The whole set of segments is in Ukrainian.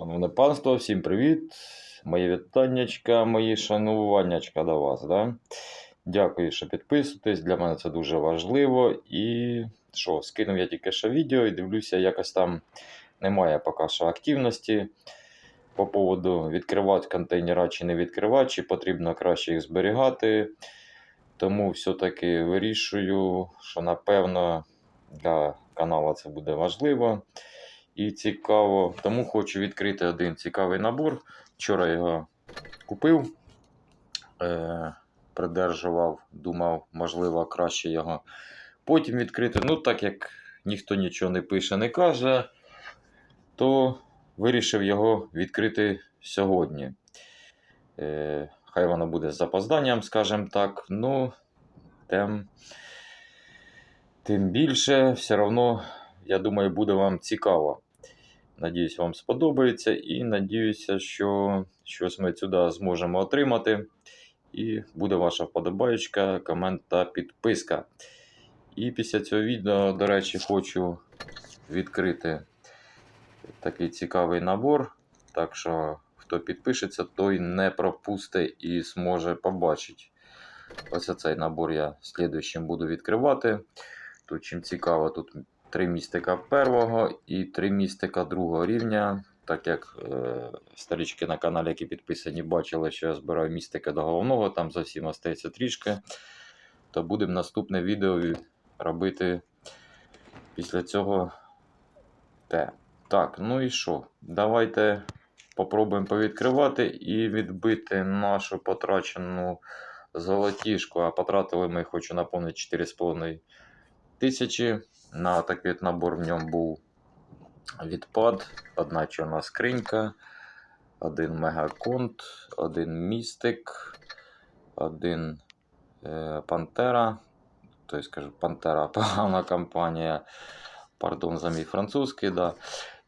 Шановне панство, всім привіт! Моє вітаннячка, мої шануваннячка до вас. Да? Дякую, що підписуєтесь. Для мене це дуже важливо. І що, скинув я тільки що відео і дивлюся, якось там немає поки що активності по поводу відкривати контейнера чи не відкривати, чи потрібно краще їх зберігати. Тому все-таки вирішую, що напевно для каналу це буде важливо і цікаво. Тому хочу відкрити один цікавий набор. Вчора його купив, е, придержував, думав, можливо, краще його потім відкрити. Ну, так як ніхто нічого не пише, не каже, то вирішив його відкрити сьогодні. Е, хай воно буде з запозданням, скажімо так. Ну, тим, тим більше, все одно, я думаю, буде вам цікаво. Надіюсь, вам сподобається і надіюся, що щось ми сюди зможемо отримати. І буде ваша вподобаєчка, комент та підписка. І після цього відео, до речі, хочу відкрити такий цікавий набор. Так що, хто підпишеться, той не пропустить і зможе побачити. Ось цей набор я слідуючим буду відкривати. Тут чим цікаво, тут три містика першого і три містика другого рівня. Так як е, старички на каналі, які підписані, бачили, що я збираю містика до головного, там зовсім остається трішки. То будемо наступне відео робити після цього те. Так, ну і що? Давайте попробуємо повідкривати і відбити нашу потрачену золотішку. А потратили ми, хочу напомнити, 4,5 тисячі. На такий набор в ньому був відпад, одна чорна скринька, один мегаконт, один містик, один е, Пантера. Тобто, скажу, Пантера погана компанія. Пардон за мій французький. Да.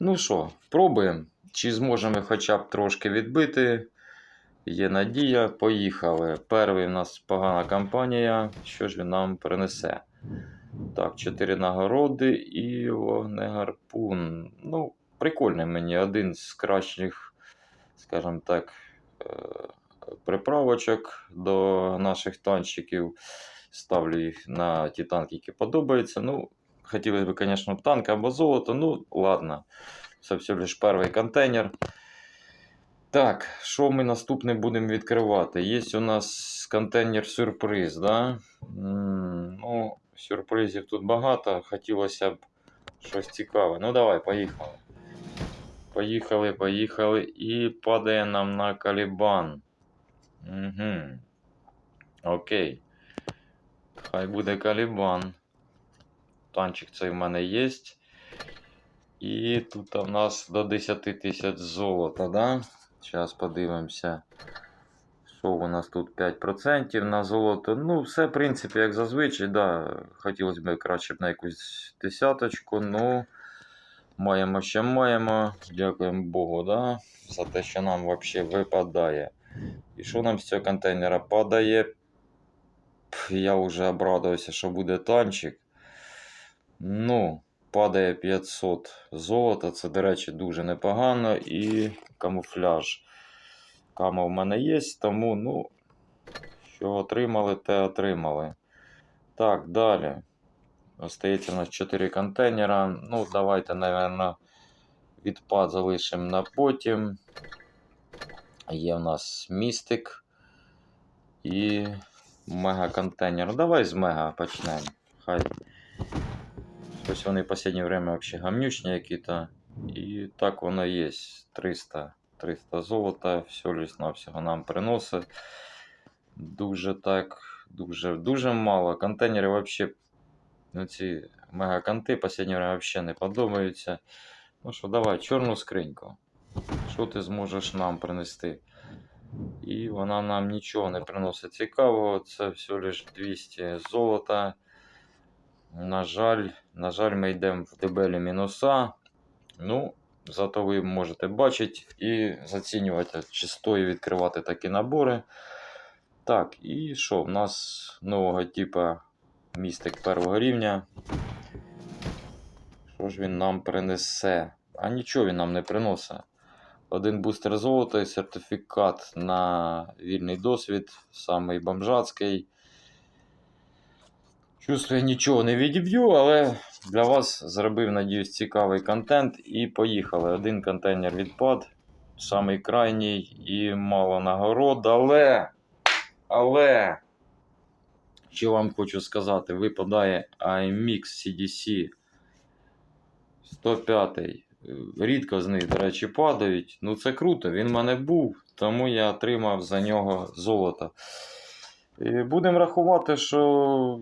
Ну що, пробуємо. Чи зможемо хоча б трошки відбити? Є надія, поїхали. Перший у нас погана компанія. Що ж він нам принесе? Так, 4 нагороди і вогнегарпун. Ну, прикольний мені. Один з кращих, скажімо так, е, приправочок до наших танчиків. Ставлю їх на ті танки, які подобаються. Ну, хотілося б, звісно, танк або золото. Ну, ладно. Це все лише перший контейнер. Так, що ми наступне будемо відкривати? Є у нас контейнер сюрприз, да? Ну, сюрпризів тут багато. Хотілося б щось цікаве. Ну, давай, поїхали. Поїхали, поїхали. І падає нам на калібан. Угу. Окей. Хай буде калібан. Танчик цей в мене є. І тут у нас до 10 тисяч золота, да? Зараз подивимося. Що у нас тут 5% на золото. Ну, все, в принципі, як зазвичай, да. Хотілося б краще б на якусь десяточку. Ну, маємо, що маємо. Дякуємо Богу, да? за те, що нам взагалі випадає. І що нам з цього контейнера падає? Я вже обрадувався, що буде танчик. Ну, падає 500 золота. Це, до речі, дуже непогано. І камуфляж. Кама в мене є, тому, ну, що отримали, те отримали. Так, далі. Остається у нас 4 контейнера. Ну, давайте, напевно, відпад залишимо на потім. Є в нас містик і мега-контейнер. Ну, давай з мега почнемо. Хай. Щось вони в останнє время взагалі гамнючні які-то. І так воно є. 300. 300 золота, все лиш навсього нам приносить. Дуже так, дуже дуже мало. Контейнери взагалі, ну ці мегаканти останнє время взагалі не подобаються. Ну що, давай, чорну скриньку. Що ти зможеш нам принести? І вона нам нічого не приносить цікавого. Це всього лиш 200 золота. На жаль, на жаль, ми йдемо в дебелі мінуса. Ну, Зато ви можете бачити і зацінювати, чи стоїть відкривати такі набори. Так, і що? У нас нового типу містик першого рівня. Що ж він нам принесе? А нічого він нам не приносить. один бустер золота сертифікат на вільний досвід, самий бомжацький. Чувствую, нічого не відіб'ю, але для вас зробив, надіюсь, цікавий контент. І поїхали. Один контейнер відпад, самий крайній і мало нагород, але. Але. Що вам хочу сказати, випадає IMX CDC 105. Рідко з них, до речі, падають. Ну це круто, він в мене був, тому я отримав за нього золото. І будемо рахувати, що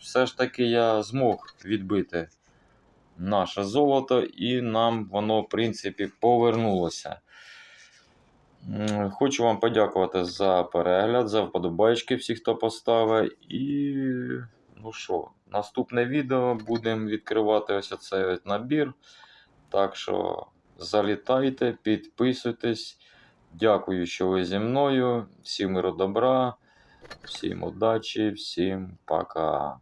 все ж таки я змог відбити наше золото, і нам воно, в принципі, повернулося. Хочу вам подякувати за перегляд, за вподобайки всі, хто поставив. І ну що, наступне відео будемо відкривати ось оцей от набір. Так що залітайте, підписуйтесь. Дякую, що ви зі мною. Всім миру добра, всім удачі, всім пока.